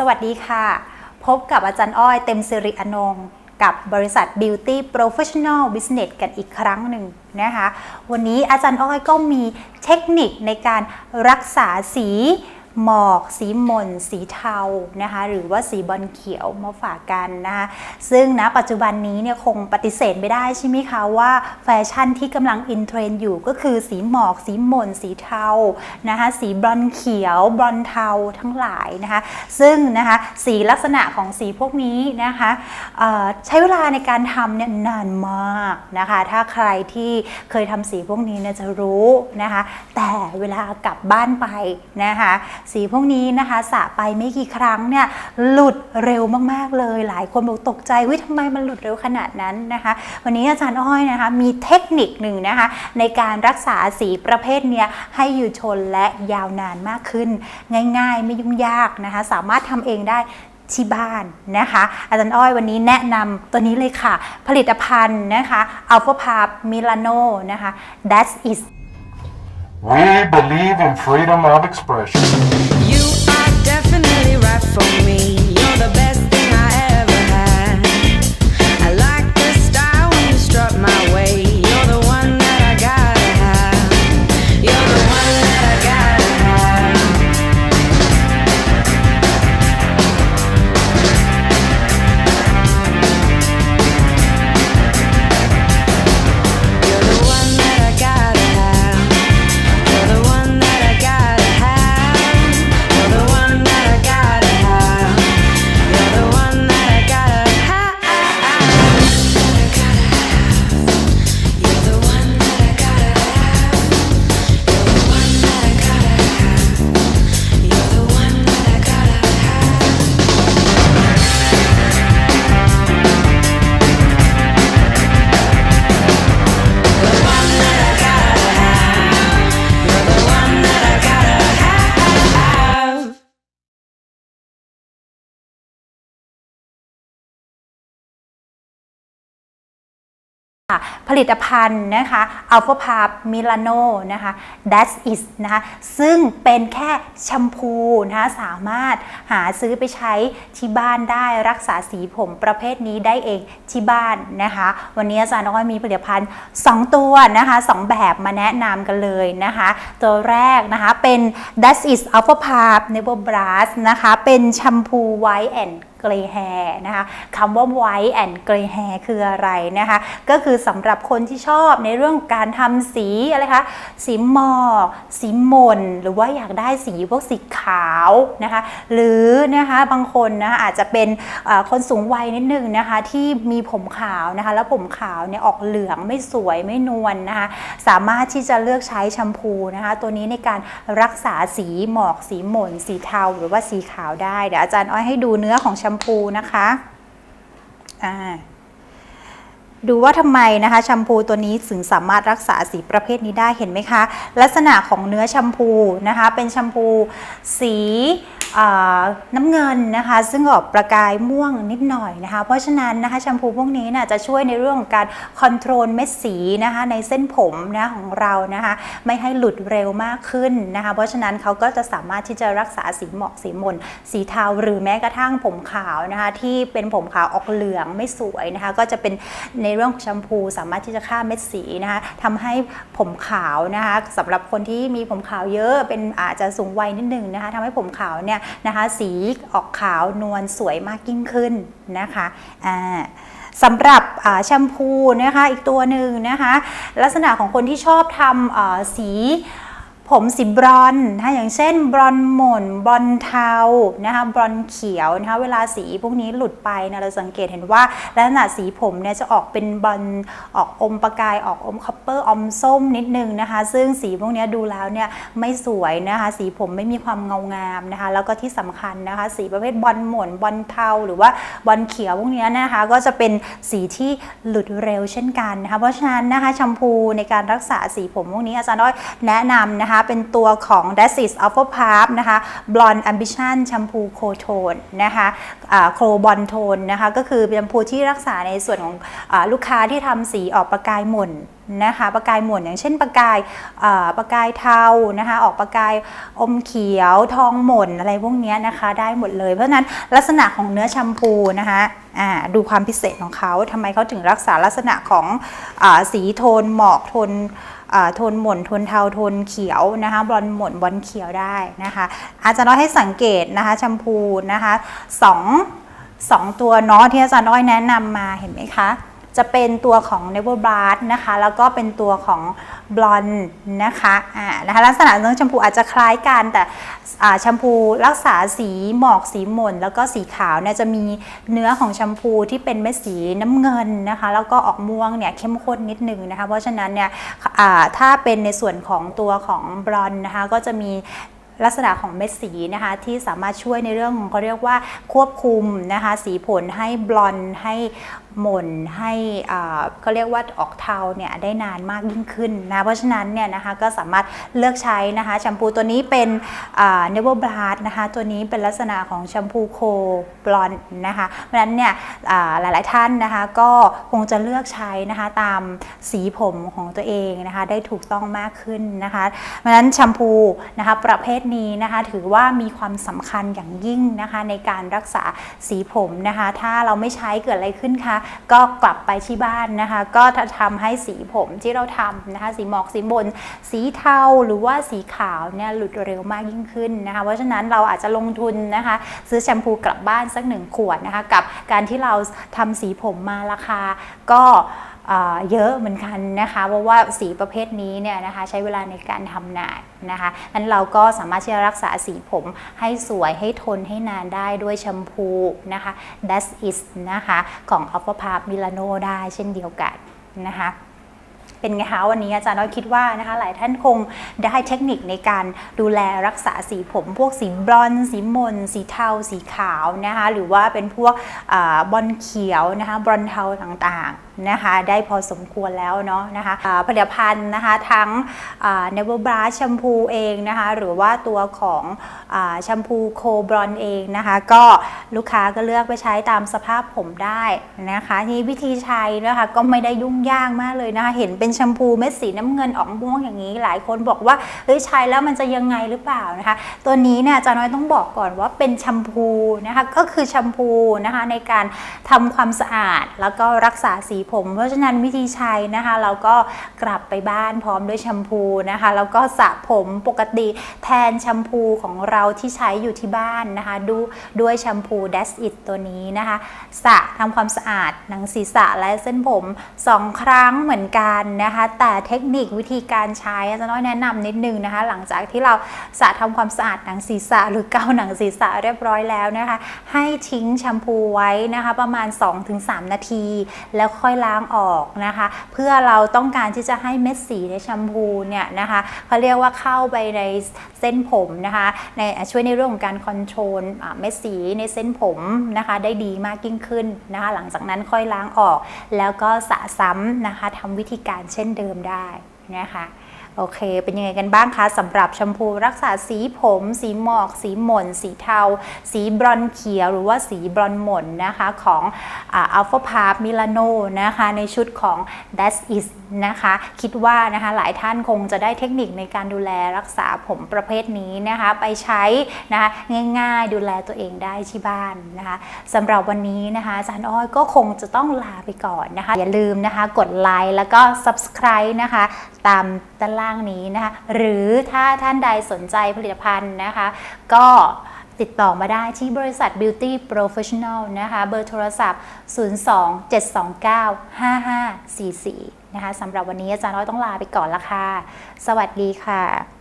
สวัสดีค่ะ พบกับอาจารย์อ้อยเต็มสิริอนงกับบริษัท Beauty Professional Business กันอีกครั้งหนึ่งนะคะ วันนี้อาจารย์อ้อยก็มีเทคนิคในการรักษาสี หมอกสีหม่นสีเทานะคะหรือว่าสีบอลเขียวมาฝากกันนะคะซึ่งนะปัจจุบันนี้เนี่ยคงปฏิเสธไม่ได้ใช่ไหมคะว่าแฟชั่นที่กำลังอินเทรนด์อยู่ก็คือสีหมอก สีหม่นสีเทานะคะสีบรอนเขียวบรอนเทาทั้งหลายนะคะซึ่งนะคะสีลักษณะของสีพวกนี้นะคะใช้เวลาในการทำเนี่ยนานมากนะคะถ้าใครที่เคยทำสีพวกนี้เนี่ยจะรู้นะคะแต่เวลากลับบ้านไปนะคะสีพวกนี้นะคะสระไปไม่กี่ครั้งเนี่ยหลุดเร็วมากๆเลย หลายคนบอกตกใจวิทำไมมันหลุดเร็วขนาดนั้นนะคะ วันนี้อาจารย์อ้อยนะคะมีเทคนิคหนึ่งนะคะ ในการรักษาสีประเภทเนี้ยให้อยู่ทนและยาวนานมากขึ้น ง่ายๆ ไม่ยุ่งยากนะคะ สามารถทำเองได้ที่บ้านนะคะ อาจารย์อ้อยวันนี้แนะนำตัวนี้เลยค่ะ ผลิตภัณฑ์นะคะ Alpha p a p Milano นะคะ That is We believe in freedom of expression. You are definitely right for me. You're the best ผลิตภัณฑ์นะคะ Alpha p a p Milano นะคะ That is นะคะซึ่งเป็นแค่แชมพูนะคะสามารถหาซื้อไปใช้ที่บ้านได้รักษาสีผมประเภทนี้ได้เองที่บ้านนะคะ วันนี้อาจารย์น้อยมีผลิตภัณฑ์ 2 ตัวนะคะ2แบบมาแนะนำกันเลยนะคะ ตัวแรกนะคะเป็น That is Alpha p a p Never Brush นะคะเป็นแชมพู White and เกรย์แฮร์นะคะคำว่า white and grey hair คืออะไรนะคะ ก็คือสำหรับคนที่ชอบในเรื่องการทำสีอะไรคะ สีหมอกสีมน หรือว่าอยากได้สีพวกสีขาวนะคะ หรือนะคะบางคนนะคะอาจจะเป็นคนสูงวัยนิดนึงนะคะ ที่มีผมขาวนะคะ แล้วผมขาวเนี่ยออกเหลืองไม่สวยไม่นวลนนะคะ สามารถที่จะเลือกใช้แชมพูนะคะ ตัวนี้ในการรักษาสีหมอกสีหม่นสีเทา หรือว่าสีขาวได้เดี๋ยวอาจารย์อ้อยให้ดูเนื้อของแชมพูนะคะอ่าดูว่าทำไมนะคะแชมพูตัวนี้ถึงสามารถรักษาสีประเภทนี้ได้เห็นไหมคะ ลักษณะของเนื้อแชมพูนะคะ เป็นแชมพูสี น้ำเงินนะคะ ซึ่งออกประกายม่วงนิดหน่อยนะคะ เพราะฉะนั้นนะคะแชมพูพวกนี้นะจะช่วยในเรื่องของการคอนโทรลเม็ดสีนะคะในเส้นผมนะของเรานะคะ ไม่ให้หลุดเร็วมากขึ้นนะคะ เพราะฉะนั้นเขาก็จะสามารถที่จะรักษาสีหมอกสีมนสีเทาหรือแม้กระทั่งผมขาวนะคะ ที่เป็นผมขาวออกเหลืองไม่สวยนะคะ ก็จะเป็นในเรื่องของแชมพูสามารถที่จะฆ่าเม็ดสีนะคะทำให้ผมขาวนะคะสำหรับคนที่มีผมขาวเยอะเป็นอาจจะสูงวัยนิดนึงนะคะทำให้ผมขาวเนี่ยนะคะสีออกขาวนวลสวยมากยิ่งขึ้นนะคะอ่าสำหรับแชมพูนะคะอีกตัวหนึ่งนะคะ ลักษณะของคนที่ชอบทำสี ผมสีบรอนนะคะอย่างเช่นบรอนหม่นบรอนเทานะคะบรอนเขียวนะคะเวลาสีพวกนี้หลุดไปนะเราสังเกตเห็นว่าลักษณะสีผมเนี่ยจะออกเป็นบรอนออกอมประกายออกอมคอปเปอร์อมส้มนิดนึงนะคะซึ่งสีพวกนี้ดูแล้วเนี่ยไม่สวยนะคะสีผมไม่มีความเงางามนะคะแล้วก็ที่สำคัญนะคะสีประเภทบรอลหม่นบรอลเทาหรือว่าบรอลเขียวพวกนี้นะคะก็จะเป็นสีที่หลุดเร็วเช่นกันนะคะเพราะฉะนั้นนะคะแชมพูในการรักษาสีผมพวกนี้อาจารย์น้อยแนะนำนะคะเป็นตัวของ d a s i s Alpha p a p นะคะ Blonde Ambition แชมพูโคโทนนะคะโครบอลโทนนะคะก็คือเป็นแชมพูที่รักษาในส่วนของอลูกค้าที่ทำสีออกประกายหม่นนะคะประกายหม่นอย่างเช่นประกายประกายเทานะคะออกประกายอมเขียวทองหม่นอะไรพวกนี้นะคะได้หมดเลย เพราะนั้นลักษณะของเนื้อแชมพูนะคะดูความพิเศษของเขาทำไมเขาถึงรักษาลักษณะของอสีโทนหมอกโทน โทนหม่นโทนเทาโทนเขียวนะคะบลอนหม่นบลอนเขียวได้นะคะ อาจารย์น้อยให้สังเกตนะคะแชมพูนะคะสองสองตัวเนาะที่อาจารย์น้อยแนะนำมาเห็นไหมคะ จะเป็นตัวของ n e v e r b r a s นะคะ แล้วก็เป็นตัวของ Blonde นะคะอ่านะคะลักษณะเนื้อแชมพูอาจจะคล้ายกันแต่อ่าแชมพูรักษาสีหมอกสีหม่นแล้วก็สีขาวเนี่ยจะมีเนื้อของแชมพูที่เป็นเม็ดสีน้ำเงินนะคะแล้วก็ออกม่วงเนี่ยเข้มข้นนิดนึงนะคะเพราะฉะนั้นเนี่ยอ่าถ้าเป็นในส่วนของตัวของ Blonde นะคะก็จะมีลักษณะของเม็ดสีนะคะที่สามารถช่วยในเรื่องของเขาเรียกว่าควบคุมนะคะสีผลให้บลอนด์ให้ห ม่นให้เขาเรียกว่าออกเทาเนี่ยได้นานมากยิ่งขึ้นนะเพราะฉะนั้นเนี่ยนะคะก็สามารถเลือกใช้นะคะแชมพูตัวนี้เป็นเนเวอร์บลัดนะคะตัวนี้เป็นลักษณะของแชมพูโคบลอนนะคะเพราะฉะนั้นเนี่ยอ่าหลายๆท่านนะคะก็คงจะเลือกใช้นะคะตามสีผมของตัวเองนะคะได้ถูกต้องมากขึ้นนะคะเพราะฉะนั้นแชมพูนะคะประเภทนี้นะคะถือว่ามีความสำคัญอย่างยิ่งนะคะในการรักษาสีผมนะคะถ้าเราไม่ใช้เกิดอะไรขึ้นคะก็กลับไปที่บ้านนะคะ ก็จะทำให้สีผมที่เราทำนะคะ สีหมอกสีบน สีเทาหรือว่าสีขาวเนี่ยหลุดเร็วมากยิ่งขึ้นนะคะ เพราะฉะนั้นเราอาจจะลงทุนนะคะ ซื้อแชมพูกลับบ้านสักหนึ่งขวดนะคะ กับการที่เราทำสีผมมาราคาก็ เยอะเหมือนกันนะคะเพราะว่าสีประเภทนี้เนี่ยนะคะใช้เวลาในการทำนานนะคะนั้นเราก็สามารถที่จะรักษาสีผมให้สวยให้ทนให้นานได้ด้วยแชมพูนะคะ that is นะคะของ Alpha p a r Milano ได้เช่นเดียวกันนะคะ เป็นไงคะวันนี้อาจารย์น้อยคิดว่านะคะหลายท่านคงได้เทคนิคในการดูแลรักษาสีผม พวกสีบรอนสีมน สีเทา สีขาวนะคะหรือว่าเป็นพวกอบอลเขียวนะคะบรอนเทาต่างๆนะคะได้พอสมควรแล้วเนาะนะคะผลิตภัณฑ์นะคะทั้งเนเวอร์บราแชมพูเองนะคะหรือว่าตัวของแชมพูโคบรอนเองนะคะก็ลูกค้าก็เลือกไปใช้ตามสภาพผมได้นะคะนี่วิธีใช้นะคะก็ไม่ได้ยุ่งยากมากเลยนะคะเห็นเป็นแชมพูเม็ดสีน้ำเงินออกม่วงอย่างนี้ หลายคนบอกว่าเฮ้ยใช้แล้วมันจะยังไงหรือเปล่านะคะ ตัวนี้เนี่ยจาน้อยต้องบอกก่อนว่าเป็นแชมพูนะคะก็คือแชมพูนะคะในการทำความสะอาดแล้วก็รักษาสีผม เพราะฉะนั้นวิธีใช้นะคะ เราก็กลับไปบ้านพร้อมด้วยแชมพูนะคะแล้วก็สระผมปกติแทนแชมพูของเราที่ใช้อยู่ที่บ้านนะคะ ดูด้วยแชมพู That's It ตัวนี้นะคะสระทำความสะอาดหนังศีรษะและเส้นผม 2 ครั้งเหมือนกันนะคะ แต่เทคนิควิธีการใช้อาจารย์น้อยแนะนำนิดนึงนะคะ หลังจากที่เราสระทำความสะอาดหนังศีรษะ หรือเกาหนังศีรษะเรียบร้อยแล้วนะคะ ให้ทิ้งแชมพูไว้นะคะ ประมาณ 2-3 นาที แล้วค่อยล้างออกนะคะ เพื่อเราต้องการที่จะให้เม็ดสีในแชมพูเนี่ยนะคะเขาเรียกว่าเข้าไปในเส้นผมนะคะในช่วยในเรื่องของการคอนโทรลเม็ดสีในเส้นผมนะคะ ได้ดีมากยิ่งขึ้นนะคะ หลังจากนั้นค่อยล้างออก แล้วก็สระซ้ำนะคะทำวิธีการเช่นเดิมได้นะคะ โอเค เป็นยังไงกันบ้างคะสำหรับแชมพูรักษาสีผม สีหมอก สีหม่น สีเทา สีบรอนเขียว หรือว่าสีบรอนหม่นนะคะของอัลฟาพาร์มิลานโนนะคะในชุดของ that It นะคะคิดว่านะคะหลายท่านคงจะได้เทคนิคในการดูแลรักษาผมประเภทนี้นะคะไปใช้นะคะง่ายๆดูแลตัวเองได้ที่บ้านนะคะสำหรับวันนี้นะคะอาจารย์อ้อยก็คงจะต้องลาไปก่อนนะคะอย่าลืมนะคะกดไลค์แล้วก็ Subscribe นะคะตามด้านล่างนี้นะคะ หรือถ้าท่านใดสนใจผลิตภัณฑ์นะคะ ก็ติดต่อมาได้ที่บริษัท Beauty Professional นะคะ เบอร์โทรศัพท์ 02-729-5544 นะคะสำหรับวันนี้อาจารย์น้อยต้องลาไปก่อนละค่ะ สวัสดีค่ะ